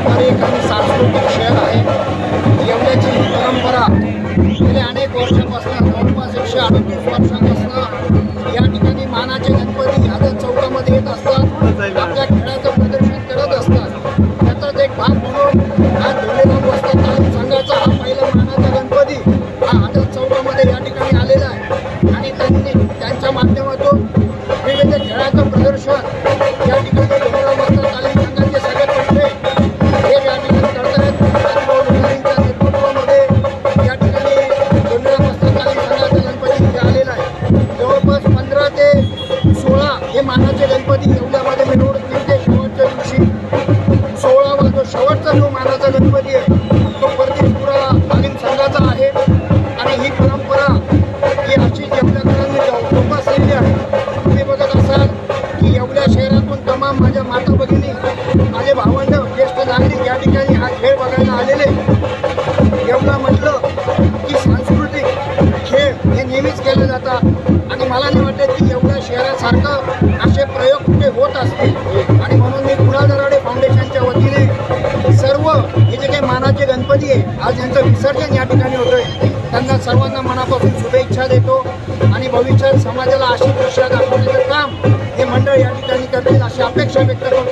पारंपरिक आणि सांस्कृतिक शहर आहे. एवढ्याची ही परंपरा गेल्या अनेक वर्षापासून जवळपास एकशे अडतीस वर्षापासून या ठिकाणी मानाचे गणपती आझाद चौकामध्ये येत असतात. मानाचे गणपती येवल्यामध्ये मिळवून मिळते शेवटच्या दिवशी. सोळावा जो शेवटचा जो मानाचा गणपती आहे तो परदेशपुरा तालीम संघाचा आहे. आणि ही परंपरा ही अशी जेवल्याकरांनी जोपासलेली आहे तुम्ही बघत असाल की येवल्या शहरातून तमाम माझ्या माता भगिनी माझे भावंड ज्येष्ठ नागरिक या ठिकाणी हा खेळ बघायला आलेले खेळ हे नेहमीच केले जातात आणि मला नाही वाटत की एवढ्या शहरासारखं असे प्रयोग कुठे होत असतील? आणि म्हणून मी कुणा दराडे फाउंडेशनच्या वतीने सर्व हे जे काही मानाचे गणपती आहे आज यांचं विसर्जन या ठिकाणी होतंय. त्यांना सर्वांना मनापासून शुभेच्छा देतो. आणि भविष्यात समाजाला अशी दृश्य दाखवण्याचं काम हे मंडळ या ठिकाणी करतील अशी अपेक्षा व्यक्त करतो.